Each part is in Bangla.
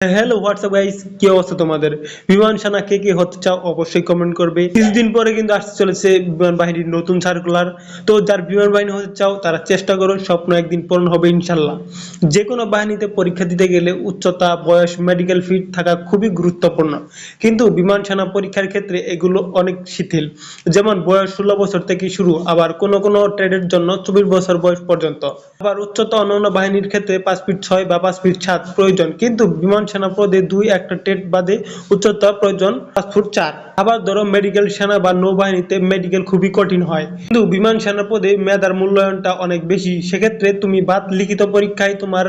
হ্যালো হোয়াটসঅ্যাপ গাইস কি অবস্থা তোমাদের? বিমান সেনা কে কে হতে চাও অবশ্যই কমেন্ট করবে। কিছুদিন পরে কিন্তু আসতে চলেছে বিমান বাহিনীর নতুন সার্কুলার তো যার বিমান বাহিনী হতে চাও, তারা চেষ্টা করো স্বপ্ন একদিন পূরণ হবে ইনশাল্লাহ যে কোনো বাহিনীতে পরীক্ষা দিতে গেলে উচ্চতা, বয়স মেডিকেল ফিট থাকা খুবই গুরুত্বপূর্ণ। কিন্তু বিমান সেনা পরীক্ষার ক্ষেত্রে এগুলো অনেক শিথিল। যেমন বয়স ষোলো বছর থেকে শুরু, আবার কোন কোন ট্রেডের জন্য চব্বিশ বছর বয়স পর্যন্ত। আবার উচ্চতা অন্যান্য বাহিনীর ক্ষেত্রে পাঁচ ফিট ছয় বা পাঁচ ফিট সাত প্রয়োজন। কিন্তু বিমান সেনা পদে দুই, একটা টেট বাদে উচ্চতা প্রয়োজন পাঁচ ফুট চার। আবার ধরো মেডিকেল সেনা বা নৌবাহিনীতে মেডিকেল খুবই কঠিন হয়। কিন্তু বিমান সেনা পদে মেধার মূল্যায়নটা অনেক বেশি। সেক্ষেত্রে তুমি বাদ লিখিত পরীক্ষায় তোমার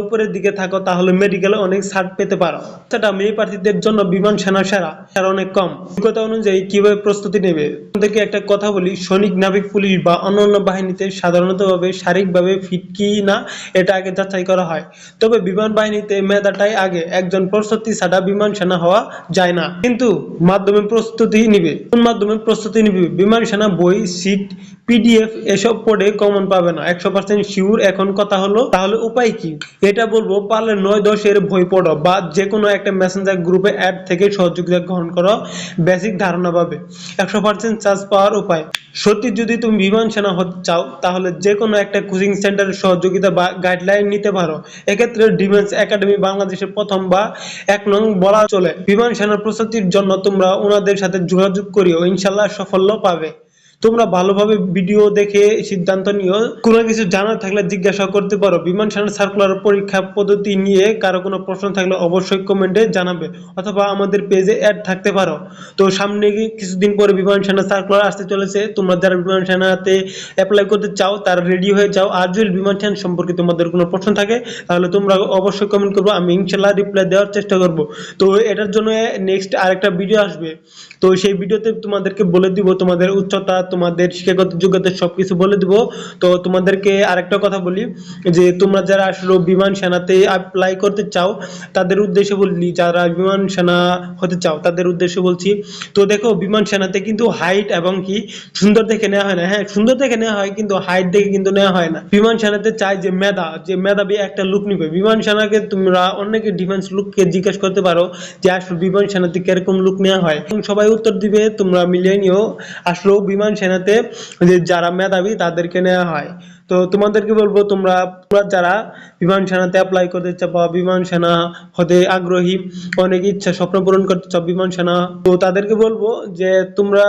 উপরের দিকে থাকো, তাহলে মেডিকেলে অনেক ছাড় পেতে পারো। সেটা মেয়ে প্রার্থীদের জন্য বিমান সেনা সেরা। সেরা অনেক কম। অভিজ্ঞতা অনুযায়ী কীভাবে প্রস্তুতি নেবে? তোমাদেরকে একটা কথা বলি, সৈনিক, নাবিক, পুলিশ বা অন্যান্য বাহিনীতে সাধারণত ভাবে শারীরিকভাবে ফিট কি না, এটা আগে যাচাই করা হয়। তবে বিমান বাহিনীতে মেধাটাই আগে। একজন প্রস্তুতি ছাড়া বিমান সেনা হওয়া যায় না। কিন্তু মাধ্যমে প্রস্তুতি নিবে। কোন মাধ্যমে প্রস্তুতি নিবে? বিমান সেনা, বই, সিট, পিডিএফ এসব পড়ে কমন পাবে না। একশো পার্সেন্ট শিওর এখন কথা হলো, তাহলে উপায় কি? এটা বলব, পারলে নয় দশের বই পড়ো বা যে কোনো একটা মেসেঞ্জার গ্রুপে অ্যাড থেকে সহযোগিতা গ্রহণ করো বেসিক ধারণা পাবে। একশো পার্সেন্ট চার্জ পাওয়ার উপায়। সত্যি যদি তুমি বিমান সেনা হতে চাও, তাহলে যে কোনো একটা কোচিং সেন্টারের সহযোগিতা বা গাইডলাইন নিতে পারো। এক্ষেত্রে ডিফেন্স একাডেমি বাংলাদেশের প্রথম বা এক নং বলা চলে। বিমান সেনার প্রস্তুতির জন্য তোমরা ওনাদের সাথে যোগাযোগ করিও। ইনশাল্লাহ সাফল্য পাবে। তোমরা ভালোভাবে ভিডিও দেখে সিদ্ধান্ত নিও। কোনো কিছু জানার থাকলে জিজ্ঞাসা করতে পারো। বিমান সেনা সার্কুলার পরীক্ষা পদ্ধতি নিয়ে কারও কোনো প্রশ্ন থাকলে অবশ্যই কমেন্টে জানাবে অথবা আমাদের পেজে অ্যাড থাকতে পারো। তো সামনে কিছুদিন পরে বিমান সেনা সার্কুলার আসতে চলেছে। তোমরা যারা বিমান সেনাতে অ্যাপ্লাই করতে চাও, তারা রেডি হয়ে যাও। আর যদি বিমান সেনা সম্পর্কে তোমাদের কোনো প্রশ্ন থাকে, তাহলে তোমরা অবশ্যই কমেন্ট করব। আমি ইনশাল্লাহ রিপ্লাই দেওয়ার চেষ্টা করব। তো এটার জন্য নেক্সট আরেকটা ভিডিও আসবে। তো সেই ভিডিওতে তোমাদেরকে বলে দিব তোমাদের উচ্চতা তোমাদের শিক্ষাগত যোগ্যতা সবকিছু বলে দিব। তো তোমাদেরকে আরেকটা কথা বলি, যে তোমরা যারা আসলে বিমান সেনাতে অ্যাপ্লাই করতে চাও, তাদের উদ্দেশ্যে বলি, যারা বিমান সেনা হতে চাও, তাদের উদ্দেশ্যে বলছি, তো দেখো বিমান সেনাতে কিন্তু হাইট এবং কি সুন্দর দেখে নেওয়া হয় না। হ্যাঁ সুন্দর দেখে নেওয়া হয়, কিন্তু হাইট দেখে কিন্তু নেওয়া হয় না। বিমান সেনাতে চাই যে মেধা, যে মেধাবী একটা লুক নিবে। বিমান সেনাকে তোমরা অনেকে ডিফেন্স লুককে জিজ্ঞেস করতে পারো যে আসলে বিমান সেনাতে কীরকম লুক নেওয়া হয়। সবাই উত্তর দিবে, তোমরা মিলিয়ে নিও। আসলেও বিমান সেনাতে যে যারা মেধাবী তাদেরকে নেওয়া হয়। তো তোমাদেরকে বলব, তোমরা যারা বিমান সেনাতে অ্যাপ্লাই করতে চাও বা বিমান সেনা হতে আগ্রহী, অনেক ইচ্ছা, স্বপ্ন পূরণ করতে চাও বিমান সেনা, তো তাদেরকে বলব যে তোমরা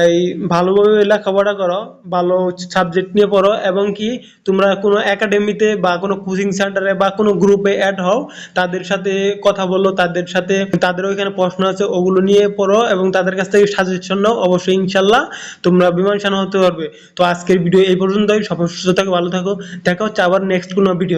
এই ভালোভাবে লেখাপড়া করো, ভালো সাবজেক্ট নিয়ে পড়ো এবং কি তোমরা কোনো একাডেমিতে বা কোনো কোচিং সেন্টারে বা কোনো গ্রুপে অ্যাড হও, তাদের সাথে কথা বলো, তাদের সাথে তাদের ওইখানে প্রশ্ন আছে, ওগুলো নিয়ে পড়ো এবং তাদের কাছ থেকে সাজেশন নাও, অবশ্যই ইনশাল্লাহ তোমরা বিমান সেনা হতে পারবে। তো আজকের ভিডিও এই পর্যন্তই, সবাই সুস্থ থাকো, ভালো থাকো, দেখা হচ্ছে আবার নেক্সট কোনো ভিডিও